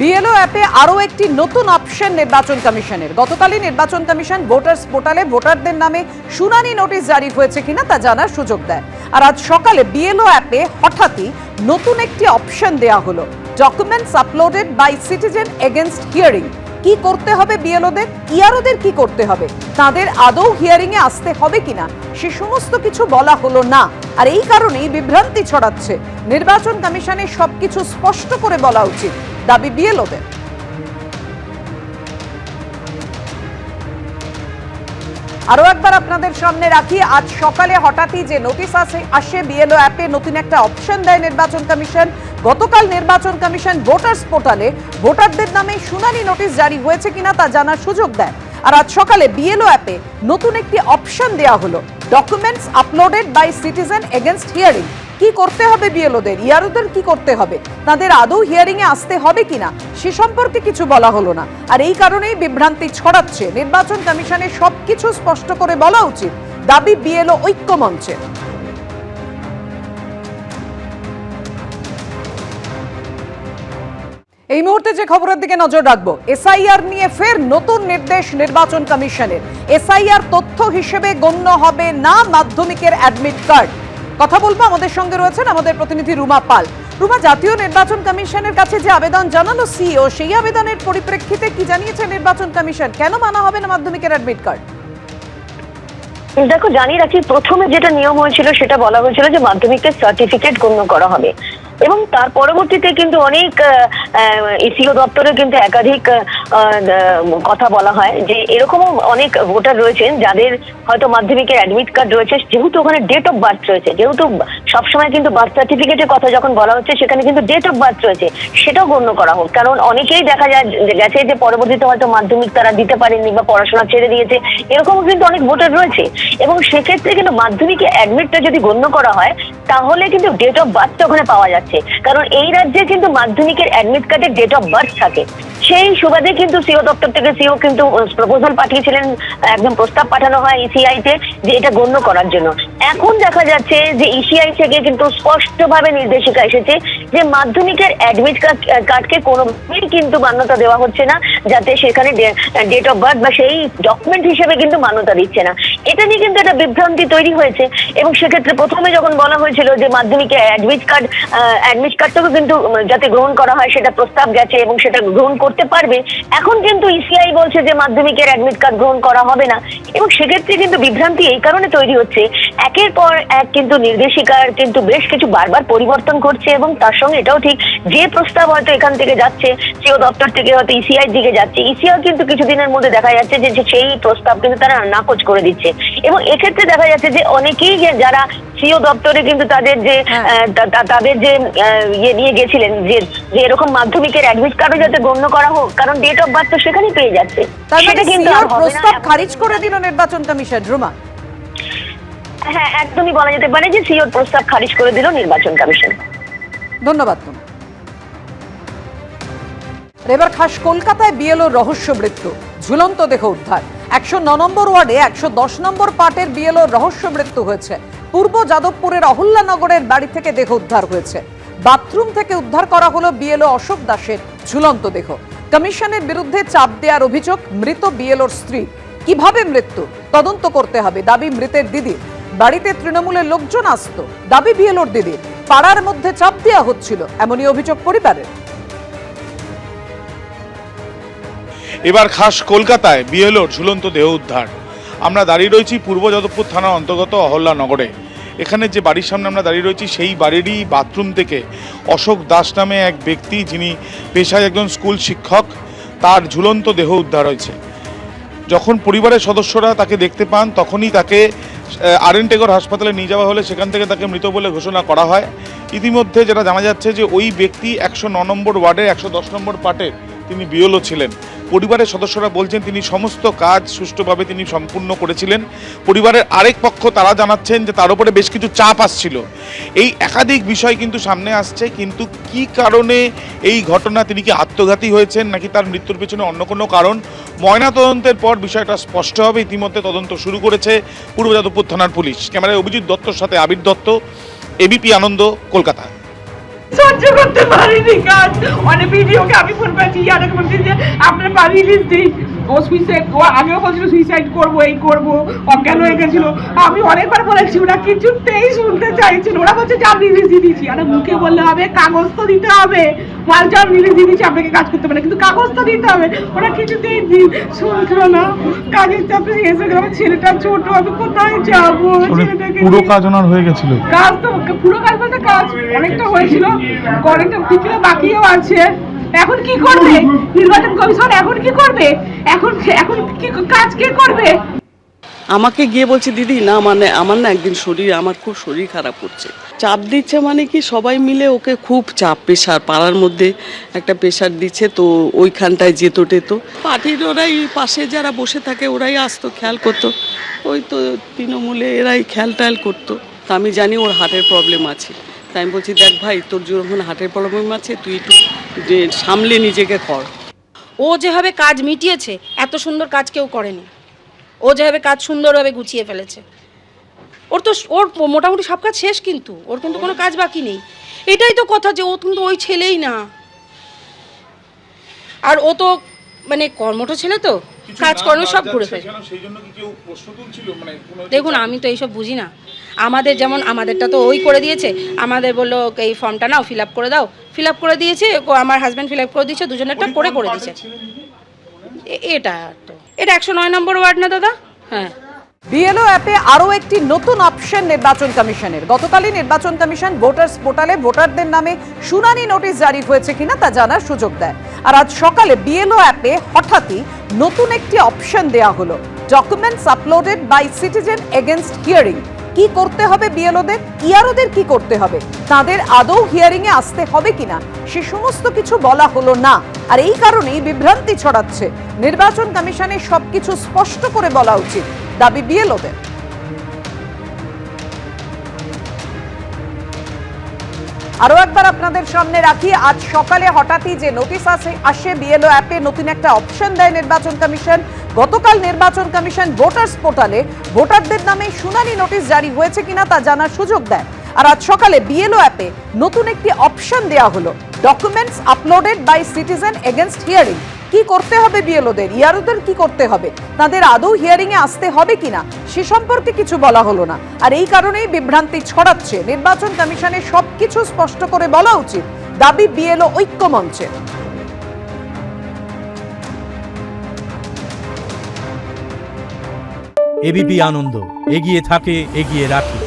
BLO অ্যাপে আরও একটি নতুন অপশন নির্বাচন কমিশনের। গতকালই নির্বাচন কমিশন ভোটার্স পোর্টালে ভোটারদের নামে শুনানি নোটিশ জারি হয়েছে কিনা তা জানার সুযোগ দেয়। আর আজ সকালে বিএলও অ্যাপে হঠাৎই নতুন একটি অপশন দেয়া হলো। Documents uploaded by citizen against hearing. কি করতে হবে বিএলওদের? ইয়ারোদের কি করতে হবে? তাদের আদৌ হিয়ারিংয়ে আসতে হবে কিনা? সে সমস্ত কিছু বলা হলো না। আর এই কারণেই বিভ্রান্তি ছড়াচ্ছে। নির্বাচন কমিশনের সবকিছু স্পষ্ট করে বলা উচিত। দাবি বিএলওদের। আরও একবার আপনাদের সামনে রাখি, আজ সকালে হঠাৎই যে নোটিশ আসে আসে বিএলও অ্যাপে নতুন একটা অপশন দেয় নির্বাচন কমিশন। গতকাল নির্বাচন কমিশন ভোটার্স পোর্টালে ভোটারদের নামে শুনানি নোটিশ জারি হয়েছে কিনা তা জানার সুযোগ দেয়। আর আজ সকালে বিএলও অ্যাপে নতুন একটি অপশন দেয়া হলো documents uploaded by citizen against hearing কি করতে হবে বিএলওদের? ইয়ারোদের কি করতে হবে? তাদের আদৌ হিয়ারিং এ আসতে হবে কিনা? সে সম্পর্কে কিছু বলা হলো না। আর এই কারণেই বিভ্রান্তি ছড়াচ্ছে। নির্বাচন কমিশনের সবকিছু স্পষ্ট করে বলা উচিত, দাবি বিএলও ঐক্য মঞ্চে এই মুহূর্তে যে খবরের দিকে নজর রাখব, এসআইআর নিয়ে ফের নতুন নির্দেশ নির্বাচন কমিশনের। এসআইআর তথ্য হিসেবে গণ্য হবে না মাধ্যমিকের অ্যাডমিট কার্ড কথা বলব, আমাদের সঙ্গে রয়েছেন আমাদের প্রতিনিধি রুমা পাল। রুমা, জাতীয় নির্বাচন কমিশনের কাছে যে আবেদন জানালো সিও সেই আবেদনের পরিপ্রেক্ষিতে কি জানিয়েছে নির্বাচন কমিশন? কেন মানা হবে না মাধ্যমিকের অ্যাডমিট কার্ড দেখো, জানিয়ে রাখি, প্রথমে যেটা নিয়ম হয়েছিল, সেটা বলা হয়েছিল যে মাধ্যমিকের সার্টিফিকেট গণ্য করা হবে। এবং তার পরবর্তীতে কিন্তু অনেক ইসিও দপ্তরে কিন্তু একাধিক কথা বলা হয় যে এরকমও অনেক ভোটার রয়েছেন যাদের হয়তো মাধ্যমিকের অ্যাডমিট কার্ড রয়েছে, যেহেতু ওখানে ডেট অফ বার্থ রয়েছে, যেহেতু সবসময় কিন্তু বার্থ সার্টিফিকেটের কথা যখন বলা হচ্ছে, সেখানে কিন্তু ডেট অফ বার্থ রয়েছে, সেটাও গণ্য করা হোক। কারণ অনেকেই দেখা যায় গেছে যে পরবর্তীতে হয়তো মাধ্যমিক তারা দিতে পারেননি বা পড়াশোনা ছেড়ে দিয়েছে, এরকমও কিন্তু অনেক ভোটার রয়েছে। এবং সেক্ষেত্রে কিন্তু মাধ্যমিকে অ্যাডমিটটা যদি গণ্য করা হয়, তাহলে কিন্তু ডেট অফ বার্থটা ওখানে পাওয়া যাচ্ছে। কারণ এই রাজ্যে কিন্তু মাধ্যমিকের অ্যাডমিট কার্ডে ডেট অফ বার্থ থাকে। সেই সুবাদে কিন্তু সিও দপ্তর থেকে সিও কিন্তু প্রপোজাল পাঠিয়েছিলেন একদম প্রস্তাব পাঠানো হয় ইসিআই তে যে এটা গণ্য করার জন্য। এখন দেখা যাচ্ছে যে ইসিআই থেকে কিন্তু স্পষ্টভাবে নির্দেশিকা এসেছে যে মাধ্যমিকের অ্যাডমিট কার্ডকে কোনোভাবেই কিন্তু মান্যতা দেওয়া হচ্ছে না, যাতে সেখানে ডেট অফ বার্থ বা সেই ডকুমেন্ট হিসেবে কিন্তু মান্যতা দিচ্ছে না। এটা নিয়ে কিন্তু একটা বিভ্রান্তি তৈরি হয়েছে এবং সেক্ষেত্রে প্রথমে যখন বলা হয়েছিল যে মাধ্যমিকে অ্যাডমিট কার্ড অ্যাডমিট কার্ডটাকে কিন্তু যাতে গ্রহণ করা হয়, সেটা প্রস্তাব গেছে এবং সেটা গ্রহণ করতে পারবে। এখন কিন্তু ইসিআই বলছে যে মাধ্যমিকের অ্যাডমিট কার্ড গ্রহণ করা হবে না। এবং সেক্ষেত্রে কিন্তু বিভ্রান্তি এই কারণে তৈরি হচ্ছে। একের পর এক কিন্তু নির্দেশিকার কিন্তু বেশ কিছু বারবার পরিবর্তন করছে এবং তার সঙ্গে এটাও ঠিক, যে প্রস্তাব হয়তো এখান থেকে যাচ্ছে, সিও দপ্তর থেকে হয়তো ইসিআই দিকে যাচ্ছে। ইসিআই কিন্তু কিছুদিনের মধ্যে দেখা যাচ্ছে যে সেই প্রস্তাব কিন্তু তারা নাকচ করে দিচ্ছে। এবং এক্ষেত্রে দেখা যাচ্ছে যে, অনেকেই যারা সিও দপ্তরে কিন্তু তাদের যে হ্যাঁ। তাদের যে ইয়ে নিয়ে গেছিলেন যে যে এরকম মাধ্যমিকের অ্যাডমিট কার্ডও যাতে গণ্য করা হোক কারণ ডেট অফ বার্থ তো সেখানেই পেয়ে যাচ্ছে। মানে সেটা কিন্তু প্রস্তাব খারিজ করে দিল নির্বাচন কমিশন রুমা হ্যাঁ একদমই বলা যেতে পারে যে সিওর প্রস্তাব খারিজ করে দিল নির্বাচন কমিশন। ধন্যবাদ এবার খাস কলকাতায় বিএলও রহস্য মৃত্যু ঝুলন্ত দেহ উদ্ধার। একশো নম্বর ওয়ার্ডে একশো দশ নম্বর পার্টের বিএলও রহস্য মৃত্যু হয়েছে। পূর্ব যাদবপুরের অহল্যানগরের বাড়ি থেকে দেহ উদ্ধার হয়েছে। বাথরুম থেকে উদ্ধার করা হলো বিএলও অশোক দাসের ঝুলন্ত দেহ। কমিশনের বিরুদ্ধে চাপ দেওয়ার অভিযোগ, মৃত বিএলওর স্ত্রী। কীভাবে মৃত্যু? তদন্ত করতে হবে, দাবি মৃতের দিদি। বাড়িতে তৃণমূলের লোকজন আসতো, দাবি বিএলওর দিদি। পাড়ার মধ্যে চাপ দেওয়া হচ্ছিল, এমনই অভিযোগ পরিবারের। এবার খাস কলকাতায় বিএলওর ঝুলন্ত দেহ উদ্ধার। আমরা দাঁড়িয়ে রয়েছি পূর্ব যাদবপুর থানার অন্তর্গত অহল্লা নগরে। এখানে যে বাড়ির সামনে আমরা দাঁড়িয়ে রয়েছি, সেই বাড়িরই বাথরুম থেকে অশোক দাস নামে এক ব্যক্তি, যিনি পেশায় একজন স্কুল শিক্ষক, তার ঝুলন্ত দেহ উদ্ধার হয়েছে। যখন পরিবারের সদস্যরা তাকে দেখতে পান, তখনই তাকে আরেনটেগর হাসপাতালে নিয়ে যাওয়া হলে সেখান থেকে তাকে মৃত বলে ঘোষণা করা হয়। ইতিমধ্যে যেটা জানা যাচ্ছে যে ওই ব্যক্তি একশো নম্বর ওয়ার্ডের, একশো দশ নম্বর পার্টের তিনি বিওলো ছিলেন। পরিবারের সদস্যরা বলছেন, তিনি সমস্ত কাজ সুষ্ঠুভাবে তিনি সম্পূর্ণ করেছিলেন। পরিবারের আরেক পক্ষ তারা জানাচ্ছেন যে, তার উপরে বেশ কিছু চাপ আসছিল। এই একাধিক বিষয় কিন্তু সামনে আসছে, কিন্তু কি কারণে এই ঘটনা, তিনি কি আত্মঘাতী হয়েছেন নাকি তার মৃত্যুর পেছনে অন্য কোনো কারণ? ময়না তদন্তের পর বিষয়টা স্পষ্ট হবে। ইতিমধ্যে তদন্ত শুরু করেছে পূর্ব যাদবপুর থানার পুলিশ। ক্যামেরায় অভিজিৎ দত্তর সাথে আবির দত্ত, এবিপি আনন্দ, কলকাতা। সহ্য করতে পারিনি, কাজ। অনেক ভিডিওকে আমি ফোন করেছি ইয়াদাকে বলছি যে, আপনার বাড়ি রিলিজ দিন ও সুইসাইড ও আগেও বলছিল সুইসাইড করব এই করব অজ্ঞান হয়ে গেছিল। আমি অনেকবার বলেছি ওরা কিছুতেই শুনতে চাইছিল ওরা বলছে যা রিলিজ দিয়ে দিয়েছি। আরে মুখে বললে হবে কাগজ তো দিতে হবে। মাল যা রিলিজ দিয়ে দিয়েছি আপনাকে কাজ করতে পারে কিন্তু কাগজ তো দিতে হবে। ওরা কিছুতেই শুনছিল না। কাজের চাপে এসে গেল আমার ছেলেটা ছোট আমি কোথায় যাব? ছেলেটাকে পুরো কাজ ওনার হয়ে গেছিল। কাজ তো পুরো কাজ বলতে কাজ অনেকটা হয়েছিল। অনেকটা কিছুটা বাকিও আছে। এখন কি করবে? নির্বাচন কমিশন এখন কি করবে? এখন এখন কি কাজ কে করবে? আমাকে গিয়ে বলছে, দিদি, না মানে আমার না একদিন শরীর, আমার খুব শরীর খারাপ করছে। চাপ দিচ্ছে মানে কি সবাই মিলে ওকে খুব চাপ, প্রেশার, পাড়ার মধ্যে একটা প্রেশার দিচ্ছে তো ওইখানটায় যেত টেতো। পার্টির ওরাই পাশে যারা বসে থাকে, ওরাই আসতো, খেয়াল করতো। ওই তো তৃণমূলে এরাই খেয়াল টায়াল করতো। তা আমি জানি ওর হার্টের প্রবলেম আছে। তাই আমি বলছি, দেখ ভাই, তোর যখন হার্টের প্রবলেম আছে, তুই একটু যে সামলে নিজেকে কর। ও যেভাবে কাজ মিটিয়েছে, এত সুন্দর কাজ কেউ করেনি। ও যেভাবে কাজ সুন্দরভাবে গুছিয়ে ফেলেছে। ওর তো ওর মোটামুটি সব কাজ শেষ কিন্তু, ওর কিন্তু কোনো কাজ বাকি নেই। এটাই তো কথা যে ও কিন্তু ওই ছেলেই না। আর ও তো মানে কর্মঠ ছেলে তো। কাজকর্ম সব ঘুরে ফেলে। মানে দেখুন আমি তো এইসব বুঝি না। আমাদের যেমন আমাদেরটা তো ওই করে দিয়েছে। আমাদের বলল এই ফর্মটা নাও ফিল আপ করে দাও। ফিল আপ করে দিয়েছে আমার হাজব্যান্ড ফিল আপ করে দিয়েছে দুজনেরটা করে করে দিয়েছে। এ- এটা তো। এটা একশো নয় নম্বর ওয়ার্ড না দাদা? হ্যাঁ। বিএলও অ্যাপে আরও একটি নতুন অপশন নির্বাচন কমিশনের। গতকালই নির্বাচন কমিশন ভোটার্স পোর্টালে ভোটারদের নামে শুনানি নোটিশ জারি হয়েছে কিনা তা জানার সুযোগ দেয়। আর আজ সকালে বিএলও অ্যাপে হঠাৎই নতুন একটি অপশন দেয়া হলো। Documents uploaded by citizen against hearing কি করতে হবে বিএলওদের ইয়ারোদের কি করতে হবে? তাদের আদৌ হিয়ারিং এ আসতে হবে কিনা? সে সমস্ত কিছু বলা হলো না। আর এই কারণেই বিভ্রান্তি ছড়াচ্ছে। নির্বাচন কমিশনের সবকিছু স্পষ্ট করে বলা উচিত দাবি বিএলওদের আরও একবার আপনাদের সামনে রাখি, আজ সকালে হঠাৎই যে নোটিশ আসে আসে বিএলও অ্যাপে নতুন একটা অপশন দেয় নির্বাচন কমিশন। গতকাল নির্বাচন কমিশন ভোটার্স পোর্টালে ভোটারদের নামে শুনানি নোটিশ জারি হয়েছে কিনা তা জানার সুযোগ দেয়। আর আজ সকালে বিএলও অ্যাপে নতুন একটি অপশন দেয়া হলো documents uploaded by citizen against hearing কি করতে হবে বিএলওদের ইয়ারোদের কি করতে হবে? তাদের আদৌ হিয়ারিং এ আসতে হবে কিনা? সে সম্পর্কে কিছু বলা হলো না। আর এই কারণেই বিভ্রান্তি ছড়াচ্ছে। নির্বাচন কমিশনের সবকিছু স্পষ্ট করে বলা উচিত, দাবি বিএলও ঐক্যমঞ্চের এবিপি আনন্দ, এগিয়ে থাকে, এগিয়ে রাখে।